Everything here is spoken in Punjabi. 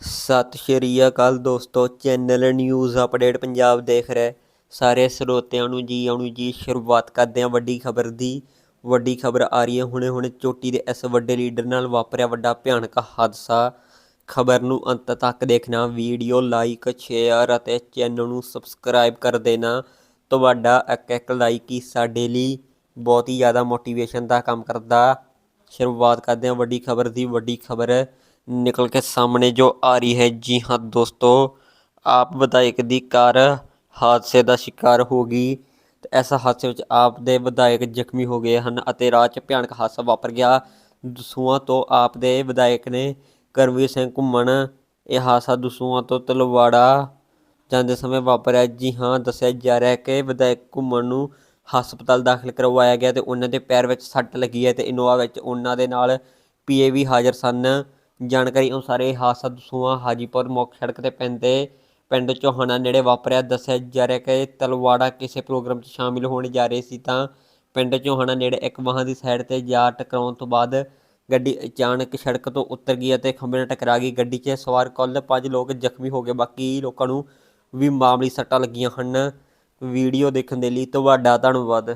ਸਤਿ ਸ਼੍ਰੀ ਅਕਾਲ ਦੋਸਤੋ, ਚੈਨਲ ਨਿਊਜ਼ ਅਪਡੇਟ ਪੰਜਾਬ ਦੇਖ ਰਹੇ। ਸਾਰੇ ਸਰੋਤਿਆਂ ਨੂੰ ਜੀ, ਆਉਣ ਜੀ, ਸ਼ੁਰੂਆਤ ਕਰਦੇ ਹਾਂ ਵੱਡੀ ਖਬਰ ਦੀ। ਵੱਡੀ ਖਬਰ ਆ ਰਹੀ ਹੈ ਹੁਣੇ ਹੁਣੇ ਚੋਟੀ ਦੇ ਇਸ ਵੱਡੇ ਲੀਡਰ ਨਾਲ ਵਾਪਰਿਆ ਵੱਡਾ ਭਿਆਨਕ ਹਾਦਸਾ। ਖਬਰ ਨੂੰ ਅੰਤ ਤੱਕ ਦੇਖਣਾ, ਵੀਡੀਓ ਲਾਈਕ, ਸ਼ੇਅਰ ਅਤੇ ਚੈਨਲ ਨੂੰ ਸਬਸਕ੍ਰਾਈਬ ਕਰ ਦੇਣਾ। ਤੁਹਾਡਾ ਇੱਕ ਇੱਕ ਲਾਈਕ ਹੀ ਸਾਡੇ ਲਈ ਬਹੁਤ ਹੀ ਜ਼ਿਆਦਾ ਮੋਟੀਵੇਸ਼ਨ ਦਾ ਕੰਮ ਕਰਦਾ। ਸ਼ੁਰੂਆਤ ਕਰਦੇ ਹਾਂ ਵੱਡੀ ਖਬਰ ਦੀ, ਵੱਡੀ ਖਬਰ ਨਿਕਲ ਕੇ ਸਾਹਮਣੇ ਜੋ ਆ ਰਹੀ ਹੈ। ਜੀ ਹਾਂ ਦੋਸਤੋ, ਆਪ ਵਿਧਾਇਕ ਦੀ ਕਾਰ ਹਾਦਸੇ ਦਾ ਸ਼ਿਕਾਰ ਹੋ ਗਈ। ਤੇ ਇਸ ਹਾਦਸੇ ਵਿੱਚ ਆਪ ਦੇ ਵਿਧਾਇਕ ਜ਼ਖਮੀ ਹੋ ਗਏ ਹਨ ਅਤੇ ਰਾਹ 'ਚ ਭਿਆਨਕ ਹਾਦਸਾ ਵਾਪਰ ਗਿਆ। ਦਸੂਆਂ ਤੋਂ ਆਪ ਦੇ ਵਿਧਾਇਕ ਨੇ ਕਰਮਵੀਰ ਸਿੰਘ ਘੁੰਮਣ, ਇਹ ਹਾਦਸਾ ਦਸੂਆਂ ਤੋਂ ਤਲਵਾੜਾ ਜਾਂਦੇ ਸਮੇਂ ਵਾਪਰਿਆ। ਜੀ ਹਾਂ, ਦੱਸਿਆ ਜਾ ਰਿਹਾ ਹੈ ਕਿ ਵਿਧਾਇਕ ਘੁੰਮਣ ਨੂੰ ਹਸਪਤਾਲ ਦਾਖਲ ਕਰਵਾਇਆ ਗਿਆ ਤੇ ਉਹਨਾਂ ਦੇ ਪੈਰ ਵਿੱਚ ਸੱਟ ਲੱਗੀ ਹੈ ਤੇ ਇਨੋਵਾ ਵਿੱਚ ਉਹਨਾਂ ਦੇ ਨਾਲ ਪੀਏ ਵੀ ਹਾਜ਼ਰ ਸਨ। ਜਾਣਕਾਰੀ ਅਨੁਸਾਰ ਇਹ ਹਾਦਸਾ ਦਸੂਆਂ ਹਾਜੀਪੁਰ ਮੁੱਖ ਸੜਕ ਤੇ ਪੈਂਦੇ ਪਿੰਡ ਚੋਹਾਣਾ ਨੇੜੇ ਵਾਪਰਿਆ। ਦੱਸਿਆ ਜਾ ਰਿਹਾ ਕਿ ਤਲਵਾੜਾ ਕਿਸੇ ਪ੍ਰੋਗਰਾਮ 'ਚ ਸ਼ਾਮਿਲ ਹੋਣ ਜਾ ਰਹੇ ਸੀ ਤਾਂ ਪਿੰਡ ਚੋਹਾਣਾ ਨੇੜੇ ਇੱਕ ਵਾਹਨ ਦੀ ਸਾਈਡ ਤੇ ਜਾ ਟਕਰਾਉਣ ਤੋਂ ਬਾਅਦ ਗੱਡੀ ਅਚਾਨਕ ਸੜਕ ਤੋਂ ਉਤਰ ਗਈ ਅਤੇ ਖੰਭੇ ਨਾਲ ਟਕਰਾ ਗਈ। ਗੱਡੀ 'ਚ ਸਵਾਰ ਕੁੱਲ ਪੰਜ ਲੋਕ ਜ਼ਖਮੀ ਹੋ ਗਏ। ਬਾਕੀ ਲੋਕਾਂ ਨੂੰ ਵੀ ਮਾਮੂਲੀ ਸੱਟਾਂ ਲੱਗੀਆਂ ਹਨ। ਵੀਡੀਓ ਦੇਖਣ ਦੇ ਲਈ ਤੁਹਾਡਾ ਧੰਨਵਾਦ।